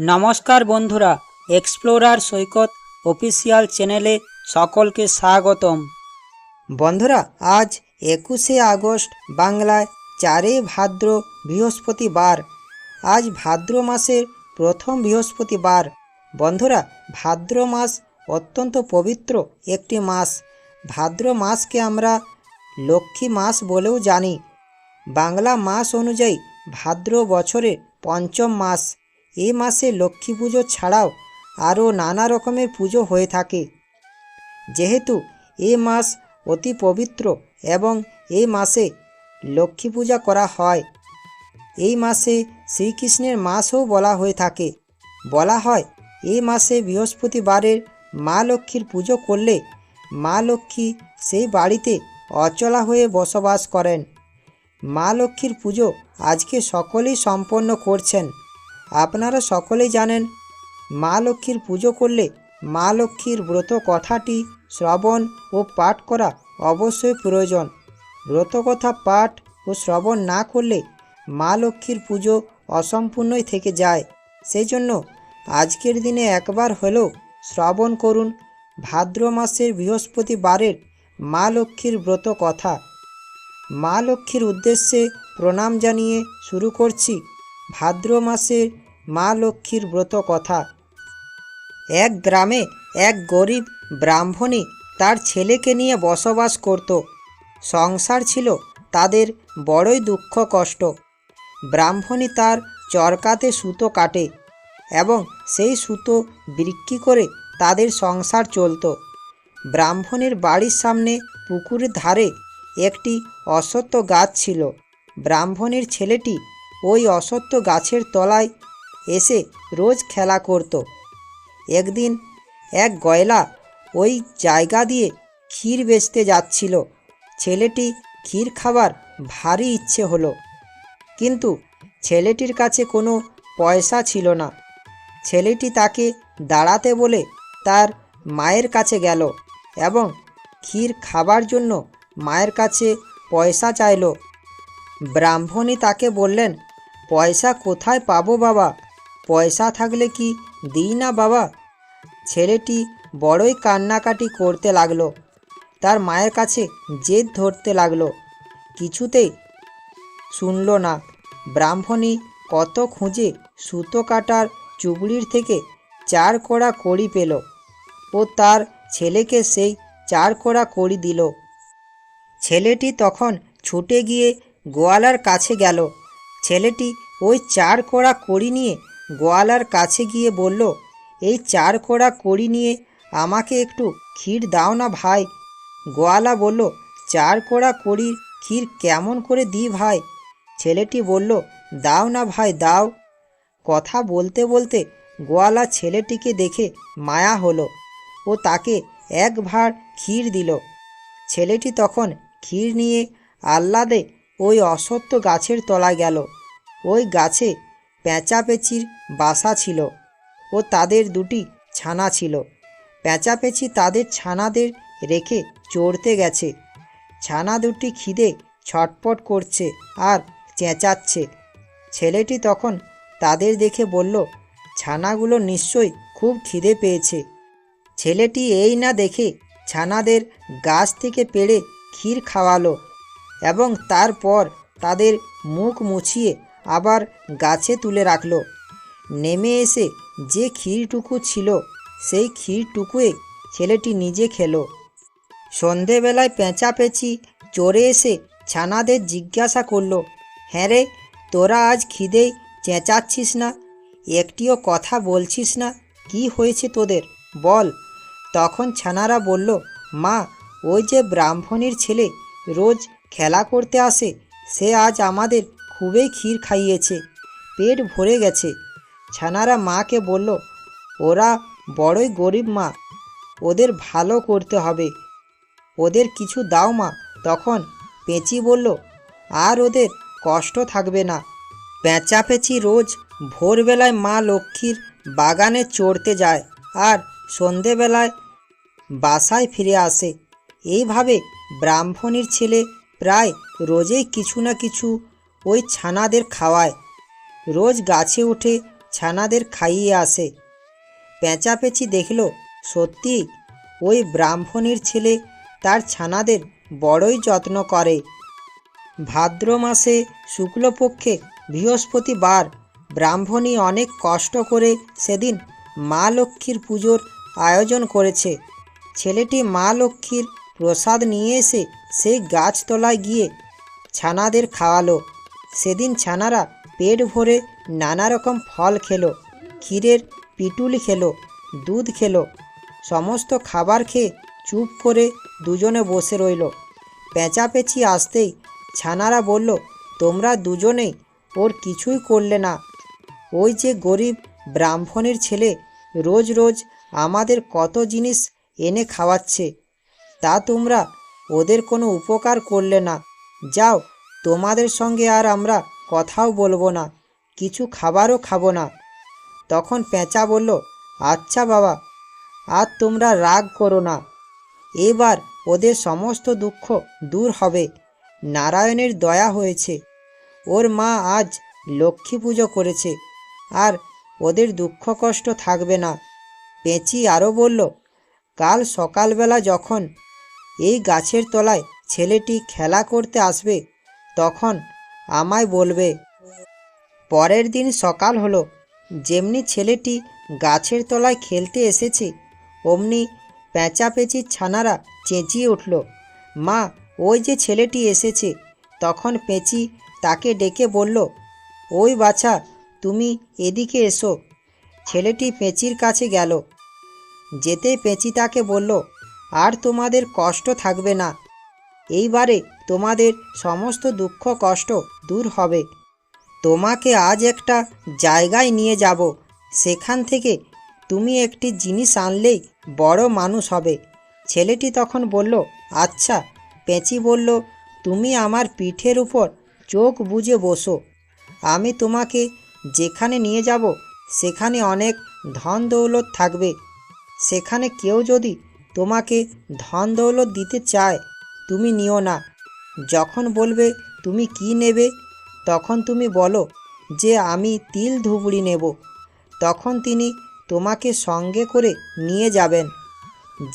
নমস্কার বন্ধুরা এক্সপ্লোরার সৈকত অফিসিয়াল চ্যানেলে সকলকে স্বাগতম। বন্ধুরা, আজ একুশে আগস্ট, বাংলায় চারে ভাদ্র বৃহস্পতিবার। আজ ভাদ্র মাসের প্রথম বৃহস্পতিবার। বন্ধুরা, ভাদ্র মাস অত্যন্ত পবিত্র একটি মাস। ভাদ্র মাসকে আমরা লক্ষ্মী মাস বলেও জানি। বাংলা মাস অনুযায়ী ভাদ্র বছরের পঞ্চম মাস। এই মাসে লক্ষ্মী পুজো ছাড়াও আরও নানা রকমের পুজো হয়ে থাকে। যেহেতু এ মাস অতি পবিত্র এবং এই মাসে লক্ষ্মী পূজা করা হয়, এই মাসে শ্রীকৃষ্ণের মাসও বলা হয়ে থাকে। বলা হয় এই মাসে বৃহস্পতিবারের মা লক্ষ্মীর পুজো করলে মা লক্ষ্মী সেই বাড়িতে অচলা হয়ে বসবাস করেন। মা লক্ষ্মীর পুজো আজকে সকলেই সম্পন্ন করছেন। আপনারা সকলেই জানেন, মা লক্ষ্মীর পুজো করলে মা লক্ষ্মীর ব্রত কথাটি শ্রবণ ও পাঠ করা অবশ্যই প্রয়োজন। ব্রত কথা পাঠ ও শ্রবণ না করলে মা লক্ষ্মীর পুজো অসম্পূর্ণই থেকে যায়। সেই জন্য আজকের দিনে একবার হলেও শ্রবণ করুন। ভাদ্র মাসের বৃহস্পতিবারের মা লক্ষ্মীর ব্রত কথা। মা লক্ষ্মীর উদ্দেশ্যে প্রণাম জানিয়ে শুরু করছি। ভাদ্র মাসে মা লক্ষ্মীর ব্রত কথা। এক গ্রামে এক গরিব ব্রাহ্মণী তার ছেলেকে নিয়ে বসবাস করত। সংসার ছিল তাদের বড়ই দুঃখ কষ্ট। ব্রাহ্মণী তার চরকাতে সুতো কাটে এবং সেই সুতো বিক্রি করে তাদের সংসার চলতো। ব্রাহ্মণের বাড়ির সামনে পুকুরের ধারে একটি অসত্য গাছ ছিল। ব্রাহ্মণের ছেলেটি ওই অসত্য গাছের তলায় এসে রোজ খেলা করত। একদিন এক গয়লা ওই জায়গা দিয়ে ক্ষীর বেচতে যাচ্ছিল। ছেলেটি ক্ষীর খাবার ভারী ইচ্ছে হলো। কিন্তু ছেলেটির কাছে কোনো পয়সা ছিল না। ছেলেটি তাকে দাঁড়াতে বলে তার মায়ের কাছে গেল এবং ক্ষীর খাবার জন্য মায়ের কাছে পয়সা চাইল। ব্রাহ্মণী তাকে বললেন পয়সা কোথায় পাবো বাবা? পয়সা থাকলে কি দিই না বাবা? ছেলেটি বড়ই কান্নাকাটি করতে লাগল। তার মায়ের কাছে জেদ ধরতে লাগল। কিছুতেই শুনল না। ব্রাহ্মণী কত খুঁজে সুতো কাটার চুবড়ির থেকে চার কড়া কড়ি পেল ও তার ছেলেকে সেই চার কড়া কড়ি দিল। ছেলেটি তখন ছুটে গিয়ে গোয়ালার কাছে গেল। ছেলেটি ওই চার কোড়া কড়ি নিয়ে গোয়ালার কাছে গিয়ে বলল, এই চার কোড়া কড়ি নিয়ে আমাকে একটু ক্ষীর দাও না ভাই। গোয়ালা বলল, চার কোড়া কড়ির ক্ষীর কেমন করে দিই ভাই? ছেলেটি বলল, দাও না ভাই, দাও। কথা বলতে বলতে গোয়ালা ছেলেটিকে দেখে মায়া হলো ও তাকে এক ক্ষীর দিল। ছেলেটি তখন ক্ষীর নিয়ে আহ্লাদে ওই অসত্য গাছের তলায় গেল। ওই গাছে পেঁচাপেচির বাসা ছিল ও তাদের দুটি ছানা ছিল। পেঁচাপেচি তাদের ছানাদের রেখে চড়তে গেছে। ছানা দুটি খিদে ছটপট করছে আর চেঁচাচ্ছে। ছেলেটি তখন তাদের দেখে বলল, ছানাগুলো নিশ্চয়ই খুব খিদে পেয়েছে। ছেলেটি এই না দেখে ছানাদের গাছ থেকে পেড়ে ক্ষীর খাওয়ালো এবং তারপর তাদের মুখ মুছিয়ে আবার গাছে তুলে রাখল। নেমে এসে যে ক্ষীরটুকু ছিল, সেই ক্ষীরটুকুয়ে ছেলেটি নিজে খেলো। সন্ধেবেলায় পেঁচাপেচি চড়ে এসে ছানাদের জিজ্ঞাসা করল হ্যাঁ রে, তোরা আজ খিদেই চেঁচাচ্ছিস না? একটিও কথা বলছিস না? কি হয়েছে তোদের? বল। তখন ছানারা বলল, মা, ওই যে ব্রাহ্মণীর ছেলে রোজ খেলা করতে আসে, সে আজ আমাদের খুবই ক্ষীর খাইয়েছে, পেট ভরে গেছে। ছানারা মাকে বলল, ওরা বড়ই গরিব মা, ওদের ভালো করতে হবে। ওদের কিছু দাও মা। তখন পেঁচি বলল, আর ওদের কষ্ট থাকবে না। পেঁচাপেচি রোজ ভোরবেলায় মা লক্ষ্মীর বাগানে চড়তে যায় আর সন্ধেবেলায় বাসায় ফিরে আসে। এইভাবে ব্রাহ্মণীর ছেলে প্রায় রোজেই কিছু না কিছু ওই ছানাদের খাওয়ায়। রোজ গাছে উঠে ছানাদের খাইয়ে আসে। পেঁচাপেচি দেখল, সত্যি, ওই ব্রাহ্মণীর ছেলে তার ছানাদের বড়ই যত্ন করে। ভাদ্র মাসে শুক্লপক্ষে বৃহস্পতিবার ব্রাহ্মণী অনেক কষ্ট করে সেদিন মা লক্ষ্মীর পুজোর আয়োজন করেছে। ছেলেটি মা লক্ষ্মীর প্রসাদ নিয়ে এসে সেই গাছতলায় গিয়ে ছানাদের খাওয়ালো। সেদিন ছানারা পেট ভরে নানা রকম ফল খেলো, ক্ষীরের পিটুলি খেলো, দুধ খেলো, সমস্ত খাবার খেয়ে চুপ করে দুজনে বসে রইল। পেঁচাপেচি আসতেই ছানারা বলল, তোমরা দুজনেই ওর কিছুই করলে না। ওই যে গরিব ব্রাহ্মণের ছেলে রোজ রোজ আমাদের কত জিনিস এনে খাওয়াচ্ছে, তা তোমরা ওদের কোনো উপকার করলে না। যাও তোমাদের সঙ্গে আর আমরা কথাও বলব না, কিছু খাবারও খাব না। তখন পেঁচা বলল আচ্ছা বাবা, আর তোমরা রাগ করো না। এবার ওদের সমস্ত দুঃখ দূর হবে। নারায়ণের দয়া হয়েছে। ওর মা আজ লক্ষ্মী পুজো করেছে, আর ওদের দুঃখ কষ্ট থাকবে না। পেঁচি আরও বলল, কাল সকালবেলা যখন এই গাছের তলায় ছেলেটি খেলা করতে আসবে তখন আমায় বলবে, পরের দিন সকাল হলো, যেমনি ছেলেটি গাছের তলায় খেলতে এসেছে, অমনি পেঁচাপেচির ছানারা চেঁচিয়ে উঠল, মা, ওই যে ছেলেটি এসেছে। তখন পেঁচি তাকে ডেকে বলল, ওই বাছা, তুমি এদিকে এসো। ছেলেটি পেঁচির কাছে গেল যেতে পেঁচি তাকে বলল, আর তোমাদের কষ্ট থাকবে না। এইবারে তোমাদের সমস্ত দুঃখ কষ্ট দূর হবে। তোমাকে আজ একটা জায়গায় নিয়ে যাব। সেখান থেকে তুমি একটি জিনিস আনলেই বড় মানুষ হবে। ছেলেটি তখন বলল আচ্ছা। পেঁচি বলল, তুমি আমার পিঠের উপর চোখ বুজে বসো। আমি তোমাকে যেখানে নিয়ে যাব, সেখানে অনেক ধন দৌলত থাকবে। সেখানে কেউ যদি তোমাকে ধন দৌলত দিতে চায় তুমি নিও না। যখন বলবে তুমি কি নেবে, তখন তুমি বলো যে আমি তিল ধুবড়ি নেব। তখন তিনি তোমাকে সঙ্গে করে নিয়ে যাবেন।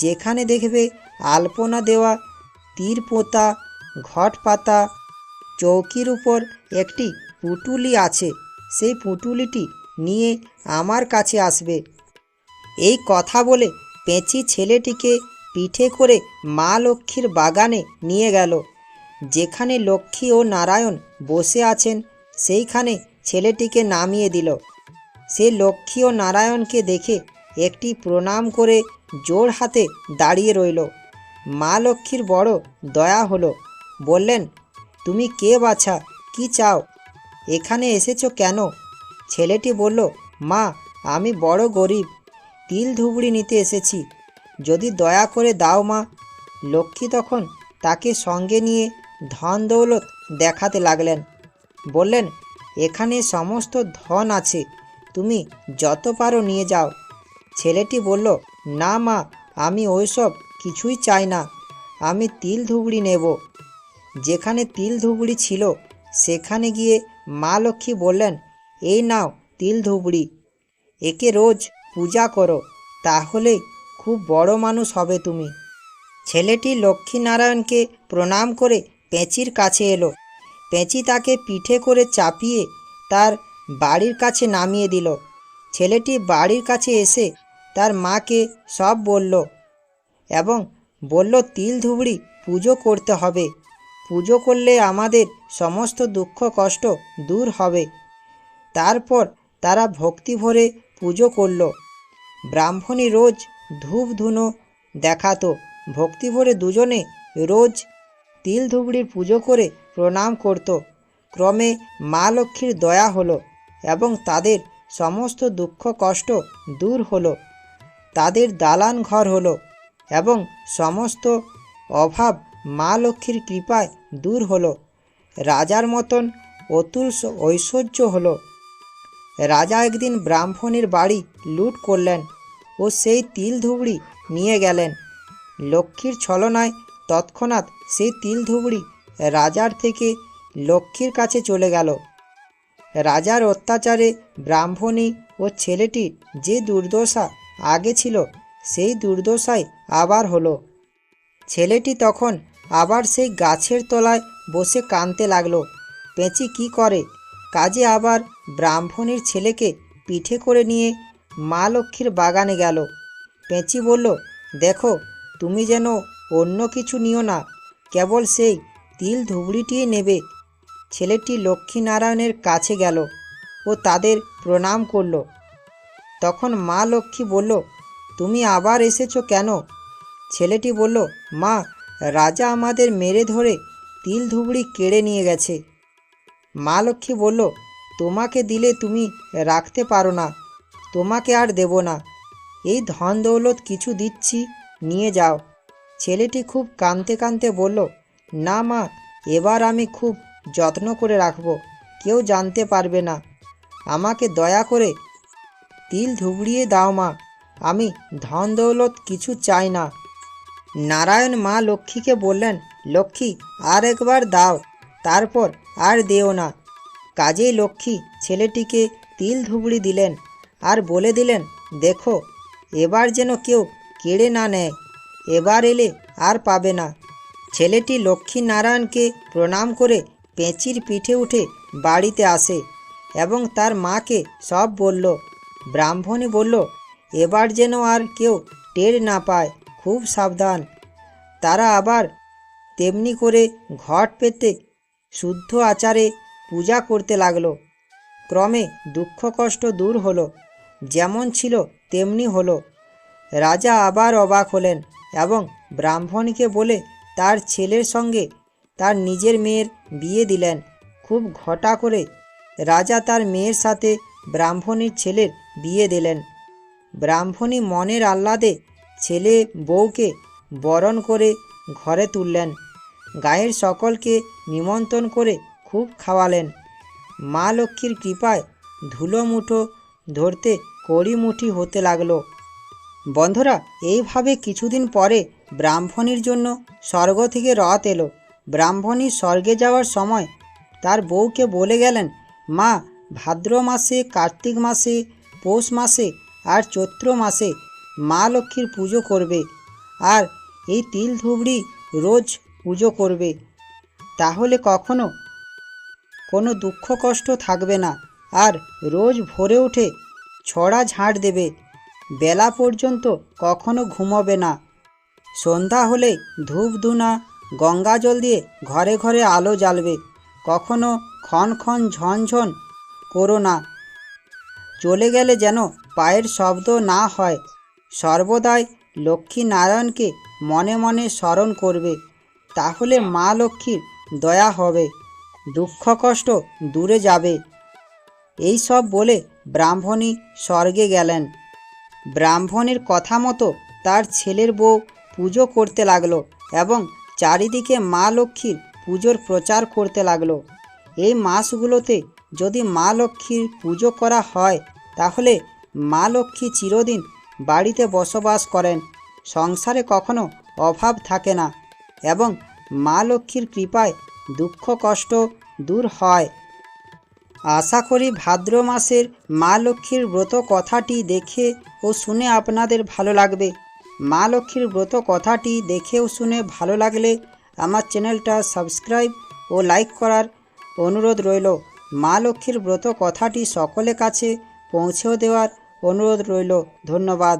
যেখানে দেখবে আলপনা দেওয়া তীর পোতা, ঘট পাতা, চৌকির উপর একটি পুটুলি আছে, সেই পুটুলিটি নিয়ে আমার কাছে আসবে। এই কথা বলে পেঁচি ছেলেটিকে পিঠে করে মা লক্ষ্মীর বাগানে নিয়ে গেল। যেখানে লক্ষ্মী ও নারায়ণ বসে আছেন, সেইখানে ছেলেটিকে নামিয়ে দিল। সে লক্ষ্মী ও নারায়ণকে দেখে একটি প্রণাম করে জোর হাতে দাঁড়িয়ে রইল। মা লক্ষ্মীর বড় দয়া হলো। বললেন, তুমি কে বাছা? কি চাও? এখানে এসেছ কেন? ছেলেটি বলল, মা, আমি বড় গরিব। তিল ধুবড়ি নিতে এসেছি। যদি দয়া করে দাও মা। লক্ষ্মী তখন তাকে সঙ্গে নিয়ে ধন দৌলত দেখাতে লাগলেন। বললেন, এখানে সমস্ত ধন আছে, তুমি যত পারো নিয়ে যাও। ছেলেটি বলল, না মা, আমি ওইসব কিছুই চাই না, আমি তিল ধুবড়ি নেব। যেখানে তিল ধুবড়ি ছিল, সেখানে গিয়ে মা লক্ষ্মী বললেন, এই নাও তিল ধুবড়ি, একে রোজ পূজা করো, তাহলেই খুব বড় মানুষ হবে তুমি। ছেলেটি লক্ষ্মীনারায়ণকে প্রণাম করে পেঁচির কাছে এলো। পেঁচি তাকে পিঠে করে চাপিয়ে তার বাড়ির কাছে নামিয়ে দিল। ছেলেটি বাড়ির কাছে এসে তার মাকে সব বলল এবং বলল, তিল ধুবড়ি, পুজো করতে হবে। পুজো করলে আমাদের সমস্ত দুঃখ কষ্ট দূর হবে। তারপর তারা ভক্তি ভরে পুজো করল। ব্রাহ্মণী রোজ ধূপ ধুনো দেখাতো। ভক্তি ভরে দুজনে রোজ তিল ধুবড়ির পুজো করে প্রণাম করত। ক্রমে মা লক্ষ্মীর দয়া হলো এবং তাদের সমস্ত দুঃখ কষ্ট দূর হলো। তাদের দালান ঘর হলো এবং সমস্ত অভাব মা লক্ষ্মীর কৃপায় দূর হলো। রাজার মতন অতুল ঐশ্বর্য হলো। রাজা একদিন ব্রাহ্মণের বাড়ি লুট করলেন। ও সেই তিল ধুবড়ি নিয়ে গেলেন। লক্ষ্মীর ছলনায় তৎক্ষণাৎ সেই তিল ধুবড়ি রাজার থেকে লক্ষ্মীর কাছে চলে গেল। রাজার অত্যাচারে ব্রাহ্মণী ও ও ছেলেটি যে দুর্দশা আগে ছিল, সেই দুর্দশাই আবার হলো। ছেলেটি তখন আবার সেই গাছের তলায় বসে কাঁদতে লাগল। পেঁচি কি করে? কাজে আবার ব্রাহ্মণীর ছেলেকে পিঠে করে নিয়ে মা লক্ষ্মীর বাগানে গেল। পেঁচি বলল, দেখো, তুমি যেন অন্য কিছু নিও না, কেবল সেই তিল ধুবড়িটিই নেবে। ছেলেটি লক্ষ্মীনারায়ণের কাছে গেল ও তাদের প্রণাম করল। তখন মা লক্ষ্মী বলল, তুমি আবার এসেছ কেন? ছেলেটি বলল, মা, রাজা আমাদের মেরে ধরে তিল ধুবড়ি কেড়ে নিয়ে গেছে। মা লক্ষ্মী বলল, তোমাকে দিলে তুমি রাখতে পারো না। তোমাকে আর দেব না। এই ধন দৌলত কিছু দিচ্ছি, নিয়ে যাও। ছেলেটি খুব কাঁদতে কাঁদতে বলল, না মা, এবার আমি খুব যত্ন করে রাখব, কেউ জানতে পারবে না। আমাকে দয়া করে তিল ধুবড়িয়ে দাও মা, আমি ধন দৌলত কিছু চাই না। নারায়ণ মা লক্ষ্মীকে বললেন, লক্ষ্মী, আর একবার দাও, তারপর আর দেও না। কাজেই লক্ষ্মী ছেলেটিকে তিল ধুবড়ি দিলেন। আর বলে দিলেন, দেখো, এবার যেন কেউ কেড়ে না নেয়, এবার এলে আর পাবে না। ছেলেটি লক্ষ্মী নারায়ণকে প্রণাম করে পেঁচির পিঠে উঠে বাড়িতে আসে এবং তার মাকে সব বলল। ব্রাহ্মণী বলল, এবার যেন আর কেউ টের না পায়, খুব সাবধান। তারা আবার তেমনি করে ঘট পেতে শুদ্ধ আচারে পূজা করতে লাগল। ক্রমে দুঃখ কষ্ট দূর হলো। যেমন ছিল, তেমনি হলো। রাজা আবার অবাক হলেন এবং ব্রাহ্মণীকে বলে তার ছেলের সঙ্গে তার নিজের মেয়ের বিয়ে দিলেন। খুব ঘটা করে রাজা তার মেয়ের সাথে ব্রাহ্মণীর ছেলের বিয়ে দিলেন। ব্রাহ্মণী মনের আহ্লাদে ছেলে বউকে বরণ করে ঘরে তুললেন। গায়ের সকলকে নিমন্ত্রণ করে খুব খাওয়ালেন। মা লক্ষ্মীর কৃপায় ধুলো মুঠো ধরতে কড়ি মুঠি হতে লাগল। বন্ধুরা, এইভাবে কিছুদিন পরে ব্রাহ্মণীর জন্য স্বর্গ থেকে রথ এলো। ব্রাহ্মণী স্বর্গে যাওয়ার সময় তার বউকে বলে গেলেন, মা, ভাদ্র মাসে, কার্তিক মাসে, পৌষ মাসে আর চৈত্র মাসে মা লক্ষ্মীর পুজো করবে আর এই তিল ধুবড়ি রোজ পুজো করবে। তাহলে কখনো কোনো দুঃখ কষ্ট থাকবে না। আর রোজ ভোরে উঠে ছড়া ঝাড় দেবে। বেলা পর্যন্ত কখনো ঘুমোবে না। সন্ধ্যা হলে ধূপ ধুনা, গঙ্গা জল দিয়ে ঘরে ঘরে আলো জ্বালবে। কখনো ক্ষণ ক্ষণ ঝনঝন করো না। চলে গেলে যেন পায়ের শব্দ না হয়। সর্বদাই লক্ষ্মী নারায়ণকে মনে মনে স্মরণ করবে। তাহলে মা লক্ষ্মীর দয়া হবে। দুঃখ কষ্ট দূরে যাবে। এই সব বলে ব্রাহ্মণী স্বর্গে গেলেন। ব্রাহ্মণের কথা মতো তার ছেলের বউ পুজো করতে লাগল এবং চারিদিকে মা লক্ষ্মীর পুজোর প্রচার করতে লাগল। এই মাসগুলোতে যদি মা লক্ষ্মীর পুজো করা হয়, তাহলে মা লক্ষ্মী চিরদিন বাড়িতে বসবাস করেন। সংসারে কখনো অভাব থাকে না এবং মা লক্ষ্মীর কৃপায় দুঃখ কষ্ট দূর হয়। আশা করি ভাদ্র মাসের মা লক্ষ্মীর ব্রত কথাটি দেখে ও শুনে আপনাদের ভালো লাগবে। মা লক্ষ্মীর ব্রত কথাটি দেখে ও শুনে ভালো লাগলে আমার চ্যানেলটা সাবস্ক্রাইব ও লাইক করার অনুরোধ রইল। মা লক্ষ্মীর ব্রত কথাটি সকলের কাছে পৌঁছেও দেওয়ার অনুরোধ রইল। ধন্যবাদ।